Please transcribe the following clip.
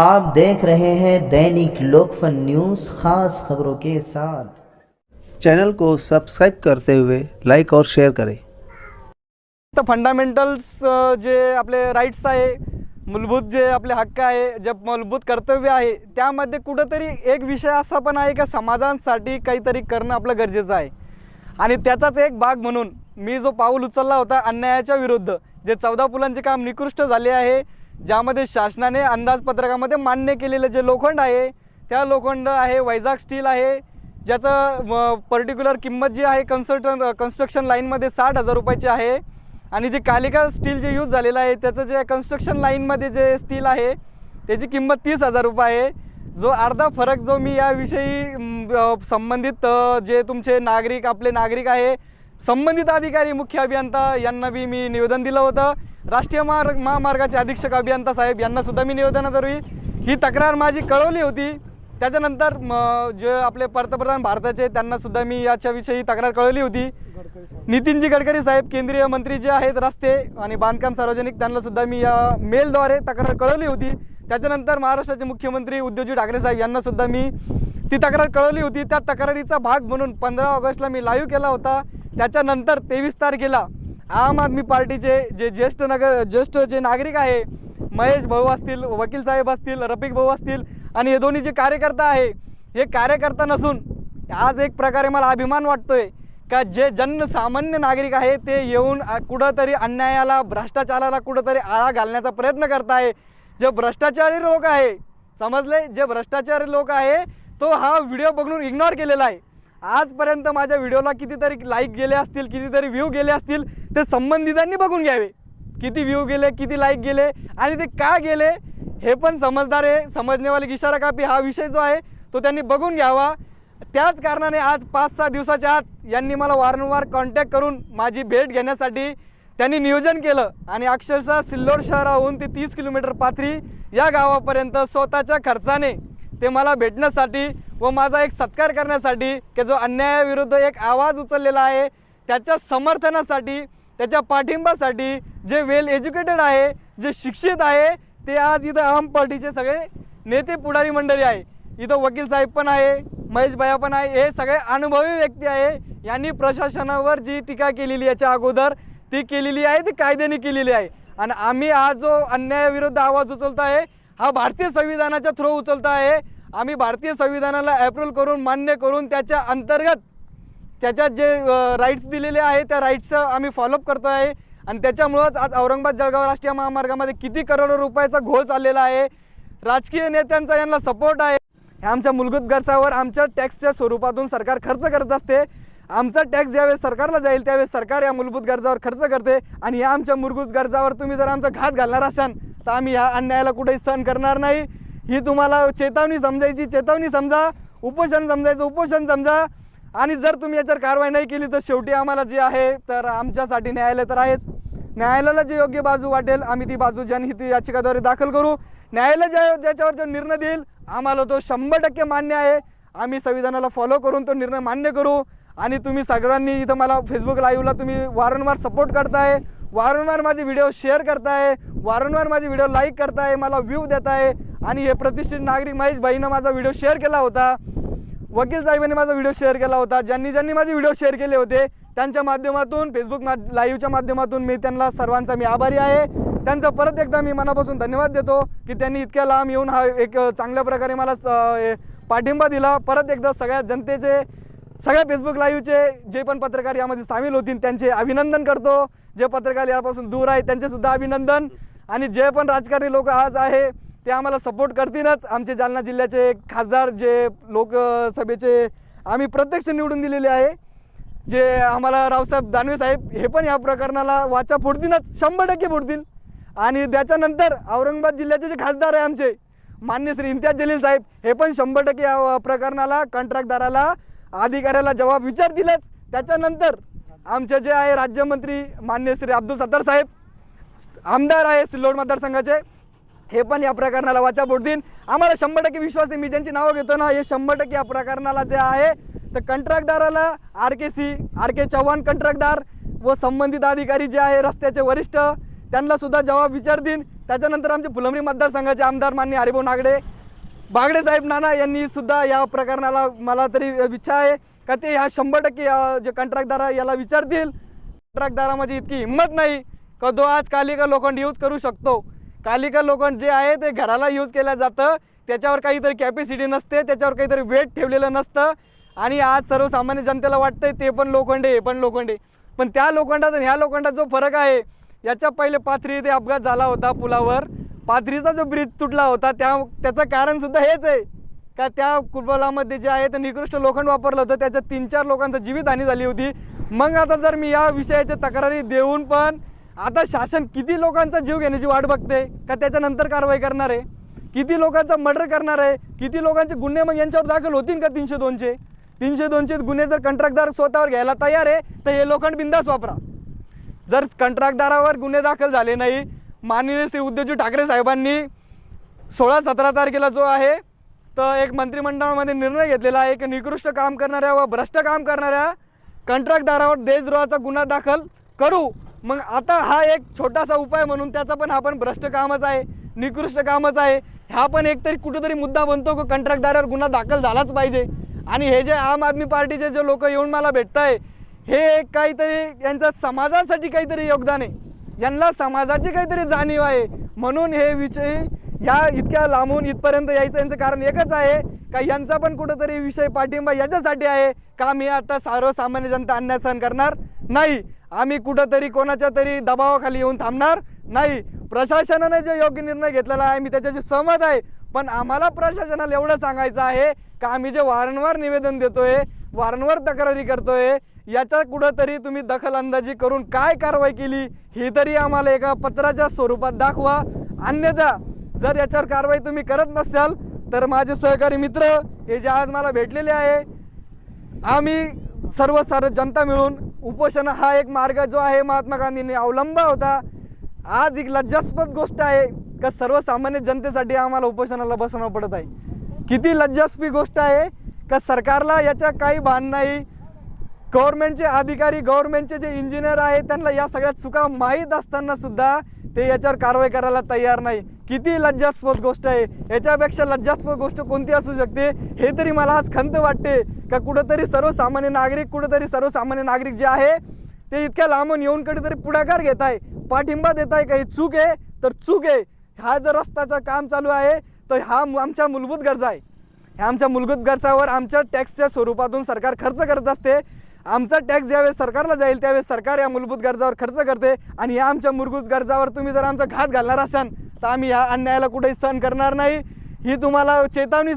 आप देख रहे हैं दैनिक लोकफन न्यूज खास खबरों के साथ। चैनल को सब्सक्राइब करते हुए लाइक और शेअर करें। तर फंडामेंटल्स जे आपले राईट्स आहे मूलभूत जे आपले हक्क आहे जे मूलभूत कर्तव्य आहे त्यामध्ये कुठंतरी एक विषय असा पण आहे का समाजांसाठी काहीतरी करणं आपलं गरजेचं आहे. आणि त्याचाच एक भाग म्हणून मी जो पाऊल उचलला होता अन्यायाच्या विरुद्ध जे चौदा पुलांचे काम निकृष्ट झाले आहे ज्यामध्ये शासनाने अंदाजपत्रकामध्ये मान्य केलेलं जे लोखंड आहे त्या लोखंड आहे वैजाग स्टील आहे ज्याचं पर्टिक्युलर किंमत जी आहे कन्स्ट्रक्शन कन्स्ट्रक्शन लाईनमध्ये साठ हजार रुपयाची आहे. आणि जे कालिका स्टील जे यूज झालेलं आहे त्याचं जे कन्स्ट्रक्शन लाईनमध्ये जे स्टील आहे त्याची किंमत तीस हजार रुपये आहे. जो अर्धा फरक जो मी याविषयी संबंधित जे तुमचे नागरिक आपले नागरिक आहे संबंधित अधिकारी मुख्य अभियंता यांना बी मी निवेदन दिलं होतं. राष्ट्रीय मार्ग महामार्गाचे अधीक्षक अभियंता साहेब यांनासुद्धा मी निवेदनाद्वारे ही तक्रार माझी कळवली होती. त्याच्यानंतर म, जे आपले पंतप्रधान भारताचे त्यांनासुद्धा मी याच्याविषयी तक्रार कळवली होती. नितीनजी गडकरी साहेब केंद्रीय मंत्री जे आहेत रस्ते आणि बांधकाम सार्वजनिक त्यांनासुद्धा मी या मेलद्वारे तक्रार कळवली होती. त्याच्यानंतर महाराष्ट्राचे मुख्यमंत्री उद्धवजी ठाकरे साहेब यांनासुद्धा मी ती तक्रार कळवली होती. त्या तक्रारीचा भाग म्हणून पंधरा ऑगस्टला मी लाईव्ह केला होता. त्याच्यानंतर तेवीस तारखेला आम आदमी पार्टीचे जे ज्येष्ठ नगर ज्येष्ठ जे नागरिक आहे महेश भाऊ असतील वकील साहेब असतील रफिक भाऊ असतील आणि हे दोन्ही जे कार्यकर्ता आहे हे कार्यकर्ता नसून आज एक प्रकारे मला अभिमान वाटतोय का जे जनसामान्य नागरिक आहे ते येऊन कुठंतरी अन्यायाला भ्रष्टाचाराला कुठंतरी आळा घालण्याचा प्रयत्न करत आहे जे भ्रष्टाचारी लोक आहे समजले? जे भ्रष्टाचारी लोक आहे तो हा व्हिडिओ बघून इग्नोर केलेला आहे. आजपर्यंत माझ्या व्हिडिओला कितीतरी लाईक गेले असतील कितीतरी व्ह्यू गेले असतील ते संबंधितांनी बघून घ्यावे. किती व्ह्यू गेले किती लाईक गेले आणि ते का गेले हे पण समजदार आहे. समजनेवाले इशारा कापी हा विषय जो आहे तो त्यांनी बघून घ्यावा. त्याच कारणाने आज पाच सहा दिवसाच्या आत यांनी मला वारंवार कॉन्टॅक्ट करून माझी भेट घेण्यासाठी त्यांनी नियोजन केलं. आणि अक्षरशः सिल्लोड शहराहून ते तीस किलोमीटर पाथरी या गावापर्यंत स्वतःच्या खर्चाने ते मला भेटण्यासाठी व माझा एक सत्कार करण्यासाठी की जो अन्यायाविरुद्ध एक आवाज उचललेला आहे त्याच्या समर्थनासाठी त्याच्या पाठिंबासाठी जे वेल एज्युकेटेड आहे जे शिक्षित आहे ते आज इथं आम पार्टीचे सगळे नेते पुढारी मंडळी आहे. इथं वकील साहेब पण आहे महेश भैया पण आहे हे सगळे अनुभवी व्यक्ती आहे. यांनी प्रशासनावर जी टीका केलेली याच्या अगोदर ती केलेली आहे ती कायद्याने केलेली आहे. आणि आम्ही आज जो अन्यायाविरुद्ध आवाज उचलतो आहे हा भारतीय संविधानाच्या थ्रू उचलता आहे. आम्ही भारतीय संविधानाला अप्रूव्ह करून मान्य करून त्याच्या अंतर्गत त्याच्यात जे राईट्स दिलेले आहे त्या राईट्सचं आम्ही फॉलोअप करतो आहे. आणि त्याच्यामुळंच आज औरंगाबाद जळगाव राष्ट्रीय महामार्गामध्ये किती करोडो रुपयाचा घोळ चाललेला आहे. राजकीय नेत्यांचा यांना सपोर्ट आहे. हे आमच्या मूलभूत गरजावर आमच्या टॅक्सच्या स्वरूपातून सरकार खर्च करत असते. आमचा टॅक्स ज्यावेळेस सरकारला जाईल त्यावेळेस सरकार या मूलभूत गरजावर खर्च करते. आणि या आमच्या मूलभूत गरजावर तुम्ही जर आमचा घात घालणार असाल तर आम्ही ह्या अन्यायाला कुठेही सहन करणार नाही. ही तुम्हाला चेतावणी समजायची चेतावणी समजा उपोषण समजायचं उपोषण समजा. आणि जर तुम्ही याच्यावर कारवाई नाही केली तर शेवटी आम्हाला जे आहे तर आमच्यासाठी न्यायालय तर आहेच. न्यायालयाला जे योग्य बाजू वाटेल आम्ही ती बाजू जनहित याचिकाद्वारे दाखल करू. न्यायालय ज्या ज्याच्यावर जो निर्णय देईल आम्हाला तो शंभर टक्के मान्य आहे. आम्ही संविधानाला फॉलो करून तो निर्णय मान्य करू. आणि तुम्ही सगळ्यांनी इथं मला फेसबुक लाईव्हला तुम्ही वारंवार सपोर्ट करताय. वारंवार माझे व्हिडिओ शेअर करताय वारंवार माझे व्हिडिओ लाईक करताय मला व्ह्यू देताय. आणि हे प्रतिष्ठित नागरिक महेश भाईनं माझा व्हिडिओ शेअर केला होता. वकील साहेबांनी माझा व्हिडिओ शेअर केला होता. ज्यांनी ज्यांनी माझे व्हिडिओ शेअर केले होते त्यांच्या माध्यमातून फेसबुक मा लाईव्हच्या माध्यमातून मी त्यांना सर्वांचा मी आभारी आहे. त्यांचा परत एकदा मी मनापासून धन्यवाद देतो की त्यांनी इतक्या लांब येऊन हा एक चांगल्या प्रकारे मला स- पाठिंबा दिला. परत एकदा सगळ्या जनतेचे सगळ्या फेसबुक लाईव्हचे जे पण पत्रकार यामध्ये सामील होतील त्यांचे अभिनंदन करतो. जे पत्रकार यापासून दूर आहे त्यांचे सुद्धा अभिनंदन. आणि जे पण राजकारणी लोक आज आहे ते आम्हाला सपोर्ट करतीलच. आमचे जालना जिल्ह्याचे खासदार जे लोकसभेचे आम्ही प्रत्यक्ष निवडून दिलेले आहे. जे आम्हाला रावसाहेब दानवे साहेब हे पण या प्रकरणाला वाचा फोडतीलच शंभर टक्के फोडतील. आणि त्याच्यानंतर औरंगाबाद जिल्ह्याचे जे खासदार आहे आमचे मान्य श्री इम्तियाज जलील साहेब हे पण शंभर टक्के या प्रकरणाला कंत्राटदाराला अधिकाऱ्याला जबाब विचारतीलच. त्याच्यानंतर आमचे जे आहे राज्यमंत्री मान्य श्री अब्दुल सत्तार साहेब आमदार आहे सिल्लोड मतदारसंघाचे हे पण या प्रकरणाला वाचा देईन. आम्हाला शंभर टक्के विश्वास आहे मी ज्यांची नावं घेतो ना हे शंभर टक्के या प्रकरणाला जे आहे तर कंत्राटदाराला R K C R K Chavan कंत्राटदार व संबंधित अधिकारी जे आहे रस्त्याचे वरिष्ठ त्यांना सुद्धा विचार विचारतील त्याच्यानंतर आमचे फुलंबरी मतदारसंघाचे आमदार मान्य हरिभाऊ नागडे बागडे साहेब नाना यांनी सुद्धा या प्रकरणाला मला तरी इच्छा आहे. का ते ह्या शंभर टक्के जे कंत्राटदार याला विचारतील. कंत्राटदारामध्ये इतकी हिंमत नाही. का तो आज कालिका लोखंड यूज करू शकतो. कालिका लोखंड जे आहे ते घराला यूज केलं जातं. त्याच्यावर काहीतरी कॅपॅसिटी नसते त्याच्यावर काहीतरी वेट ठेवलेलं नसतं. आणि आज सर्वसामान्य जनतेला वाटतंय ते पण लोखंड आहे हे पण लोखंड आहे. पण त्या लोखंडात आणि ह्या लोखंडात जो फरक आहे याच्या पहिले पाथरी इथे अपघात झाला होता पुलावर. पाथरीचा जो ब्रिज तुटला होता त्या त्याचं कारणसुद्धा हेच आहे. का त्या कुर्बलामध्ये जे आहे ते निकृष्ट लोखंड वापरलं होतं. त्याच्या तीन चार लोकांचा जीवितहानी झाली होती. मग आता जर मी या विषयाच्या तक्रारी देऊन पण आता शासन किती लोकांचा जीव घेण्याची वाट बघते? का त्याच्यानंतर कारवाई करणार आहे? किती लोकांचा मर्डर करणार आहे? किती लोकांचे गुन्हे मग यांच्यावर दाखल होतील का तीनशे दोनशे? तीनशे दोनशे गुन्हे जर कंत्राटदार स्वतःवर घ्यायला तयार आहे तर हे लोखंड बिंदास वापरा. जर कंत्राटदारावर गुन्हे दाखल झाले नाही माननीय श्री उद्धवजी ठाकरे साहेबांनी सोळा सतरा तारखेला जो आहे तर एक मंत्रिमंडळामध्ये निर्णय घेतलेला आहे एक निकृष्ट काम करणाऱ्या व भ्रष्ट काम करणाऱ्या कंत्राटदारावर देशद्रोहाचा गुन्हा दाखल करू. मग आता हा एक छोटासा उपाय म्हणून त्याचा पण हा पण भ्रष्ट कामच आहे निकृष्ट कामच आहे. हा पण एकतरी कुठंतरी मुद्दा बनतो की कंत्राटदारावर गुन्हा दाखल झालाच पाहिजे. आणि हे जे आम आदमी पार्टीचे जे लोक येऊन मला भेटत आहे हे एक काहीतरी यांचं समाजासाठी काहीतरी योगदान आहे. यांना समाजाची काहीतरी जाणीव आहे. म्हणून हे विषय या इतक्या लांबून इथपर्यंत यायचं यांचं कारण एकच आहे का यांचा पण कुठंतरी विषय पाठिंबा याच्यासाठी आहे का मी आता सर्वसामान्य जनता अन्याय सहन करणार? नाही. आम्ही कुठंतरी कोणाच्या तरी दबावाखाली येऊन थांबणार? नाही. प्रशासनाने जे योग्य निर्णय घेतलेला आहे मी त्याच्याशी सहमत आहे. पण आम्हाला प्रशासनाला एवढं सांगायचं आहे का आम्ही जे वारंवार निवेदन देतोय वारंवार तक्रारी करतोय याचा कुठंतरी तुम्ही दखलंदाजी करून काय कारवाई केली ही तरी आम्हाला एका पत्राच्या स्वरूपात दाखवा. अन्यथा जर याच्यावर कारवाई तुम्ही करत नसाल तर माझे सहकारी मित्र हे जे आज मला भेटलेले आहे आम्ही सर्व सर्व जनता मिळून उपोषण हा एक मार्ग जो आहे महात्मा गांधींनी अवलंबा होता. आज एक लज्जास्पद गोष्ट आहे का सर्वसामान्य जनतेसाठी आम्हाला उपोषणाला बसवणं पडत आहे. किती लज्जास्पी गोष्ट आहे का सरकारला याच्या काही भान नाही. गव्हर्नमेंटचे अधिकारी गव्हर्नमेंटचे जे इंजिनियर आहेत त्यांना या सगळ्या चुका माहीत असताना सुद्धा ते याच्यावर कारवाई करायला तयार नाही. किती लज्जास्पद गोष्ट आहे. याच्यापेक्षा लज्जास्पद गोष्ट कोणती असू शकते? हे तरी मला आज खंत वाटते. का कुठंतरी सर्वसामान्य नागरिक कुठंतरी सर्वसामान्य नागरिक जे आहे ते इतक्या लांबून येऊन कुठेतरी पुढाकार घेत आहे पाठिंबा देत आहे काही चूक आहे? तर चूक आहे. हा जर रस्त्याचं काम चालू आहे तर हा आमच्या मूलभूत गरजा आहे. ह्या आमच्या मूलभूत गरजावर आमच्या टॅक्सच्या स्वरूपातून सरकार खर्च करत असते. आमचा टॅक्स ज्यावेळेस सरकारला जाईल त्यावेळेस सरकार या मूलभूत गरजावर खर्च करते. आणि या आमच्या मूलभूत गरजावर तुम्ही जर आमचा घात घालणार असाल तर आम्ही या अन्यायाला कुठेही सहन करणार नाही. ही तुम्हाला चेतावणी